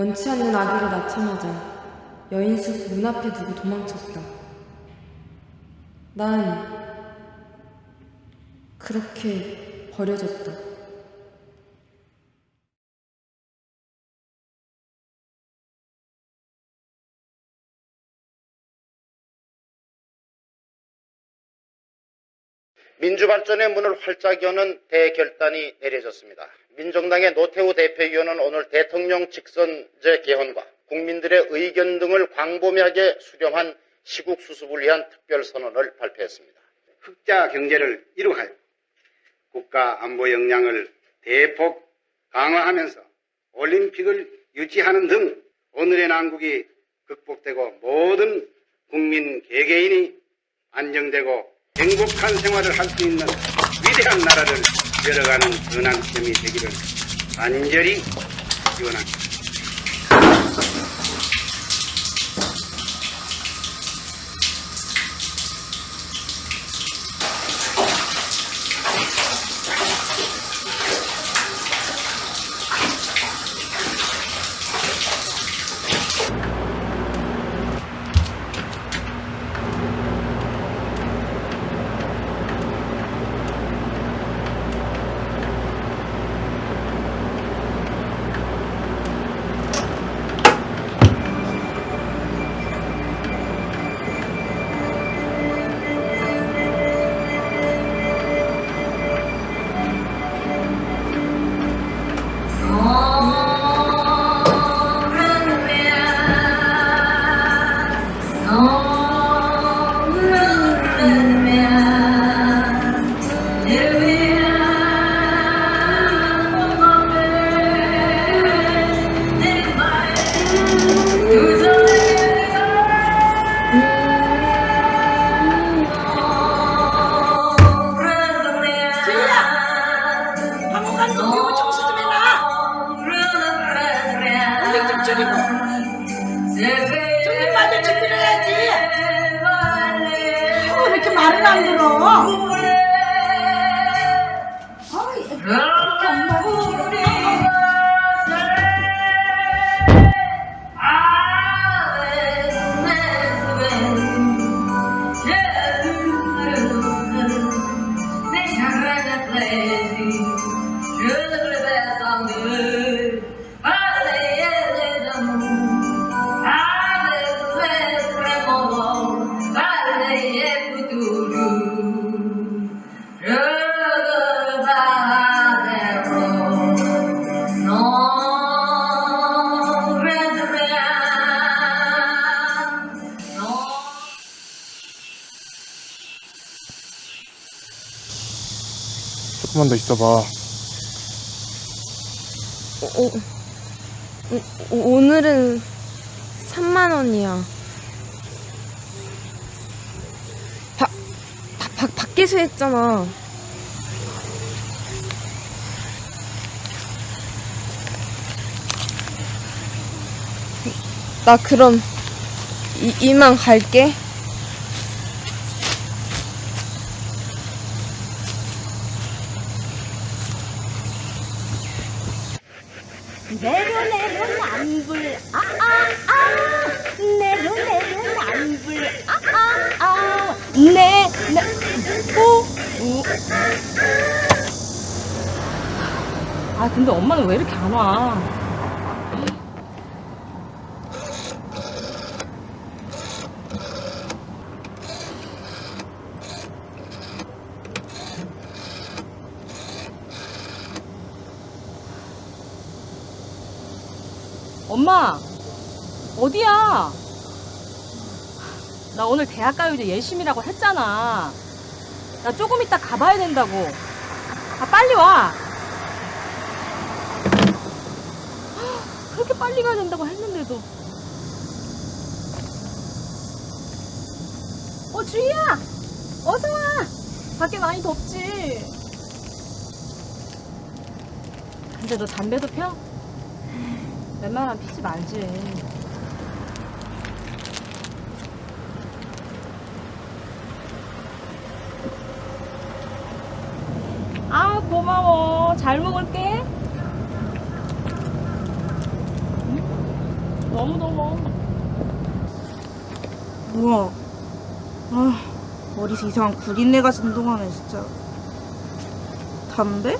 원치 않는 아기를 낳자마자 여인숙 문 앞에 두고 도망쳤다. 난 그렇게 버려졌다. 민주발전의 문을 활짝 여는 대결단이 내려졌습니다. 민정당의 노태우 대표위원은 오늘 대통령 직선제 개헌과 국민들의 의견 등을 광범위하게 수렴한 시국 수습을 위한 특별 선언을 발표했습니다. 흑자 경제를 이룩하여 국가 안보 역량을 대폭 강화하면서 올림픽을 유치하는 등 오늘의 난국이 극복되고 모든 국민 개개인이 안정되고 행복한 생활을 할 수 있는 위대한 나라를 열어가는 선한 시점이 되기를 간절히 기원합니다. 조금만 더 있어봐. 오, 오, 오늘은 3만 원이야. 밖에서 했잖아. 나 그럼 이, 이만 갈게. 근데 엄마는 왜 이렇게 안 와? 엄마 어디야? 나 오늘 대학가요제 예심이라고 했잖아. 나 조금 이따 가봐야 된다고. 아 빨리 와. 그렇게 빨리 가야 된다고 했는데도. 어, 주희야! 어서 와! 밖에 많이 덥지? 근데 너 담배도 펴? 웬만하면 피지 말지. 아, 고마워. 잘 먹을게. 너무 더워. 뭐야? 아, 머리에서 이상한 구린내가 진동하네, 진짜. 담배?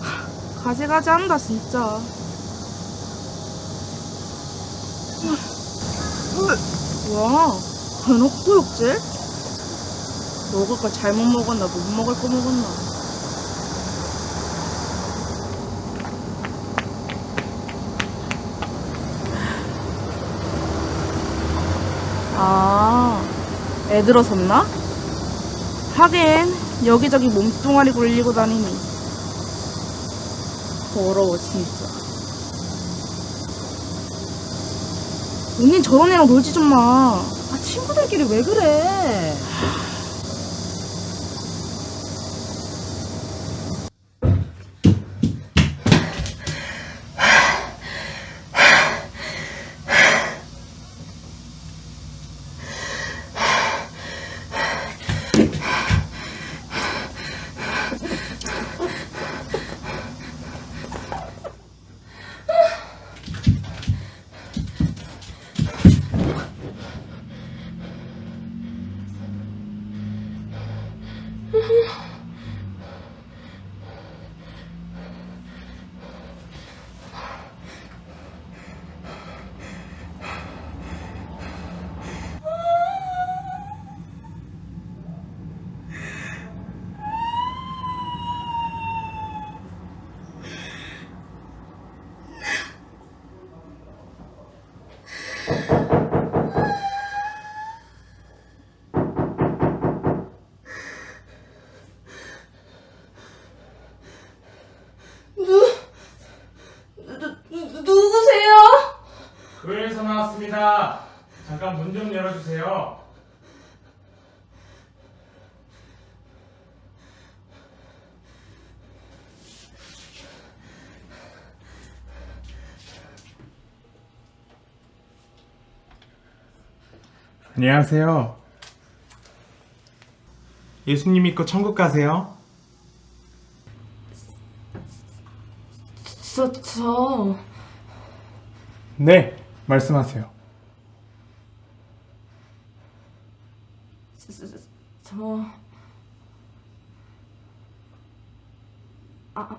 하, 가지가지 한다, 진짜. 뭐야? 변옥구역질? 먹을 걸 잘못 먹었나, 못 먹을 거 먹었나. 애 들어섰나? 하긴 여기저기 몸뚱아리 굴리고 다니니 더러워 진짜 언니 저런 애랑 놀지 좀마 아, 친구들끼리 왜 그래? 나왔습니다. 잠깐 문 좀 열어주세요. 안녕하세요. 예수님 믿고 천국 가세요. 저, 저, 네, 말씀하세요. 저, 저, 저, 아,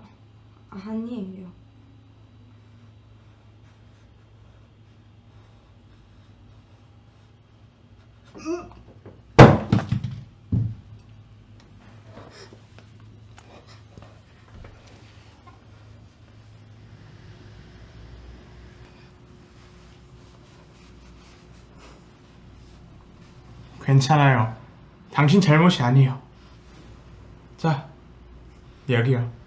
아니에요. 괜찮아요. 당신 잘못이 아니에요. 자, 여기요.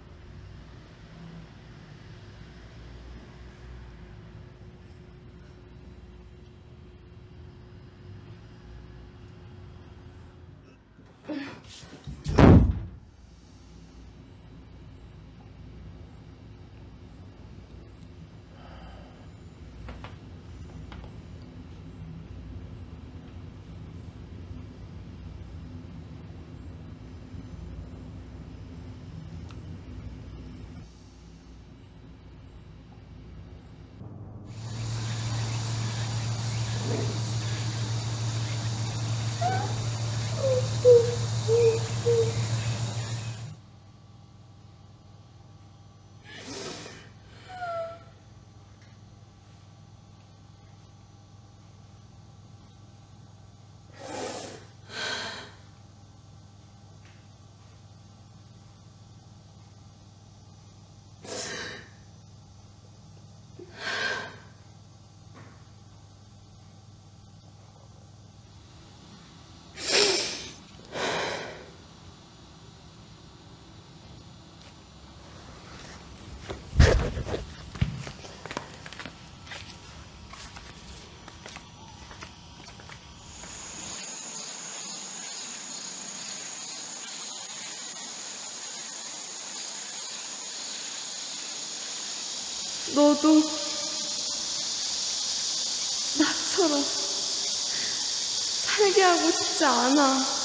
너도 나처럼 살게 하고 싶지 않아.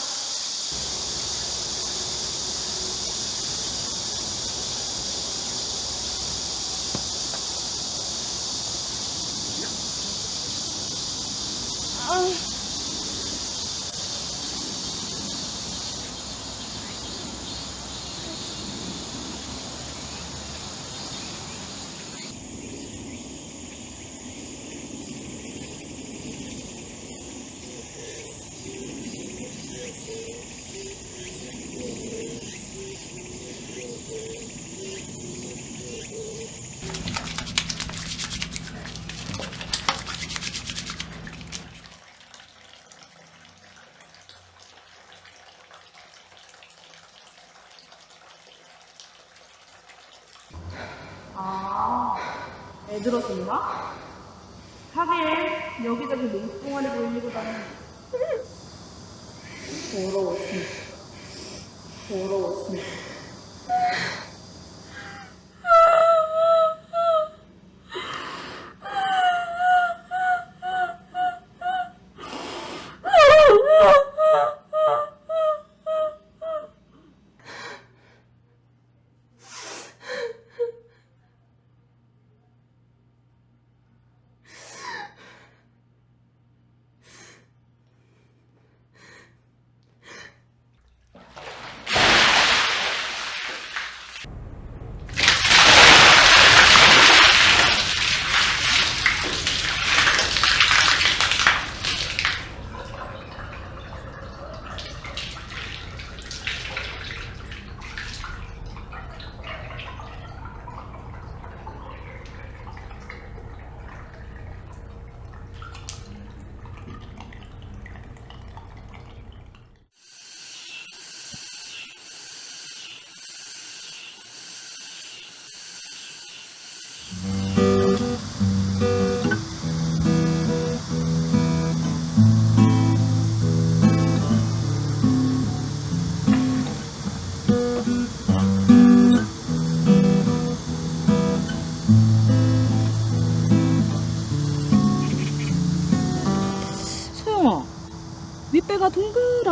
애들 옷인가?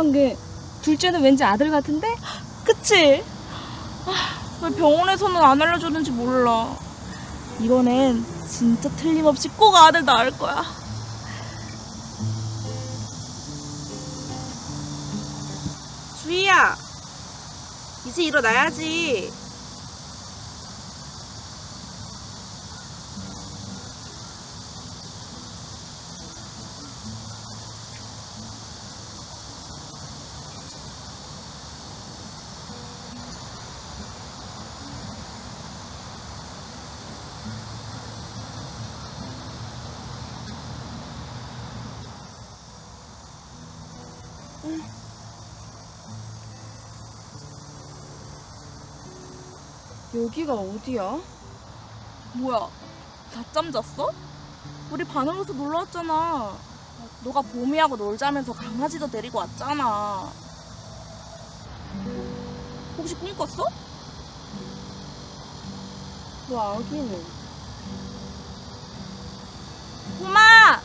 동그란 게 둘째는 왠지 아들 같은데? 그치? 아, 왜 병원에서는 안 알려줬는지 몰라. 이번엔 진짜 틀림없이 꼭 아들 낳을 거야. 주희야, 이제 일어나야지. 여기가 어디야? 뭐야, 낮잠 잤어? 우리 반응로서 놀러 왔잖아. 너가 봄이하고 놀자면서 강아지도 데리고 왔잖아. 혹시 꿈 꿨어? 그 아기는? 엄마,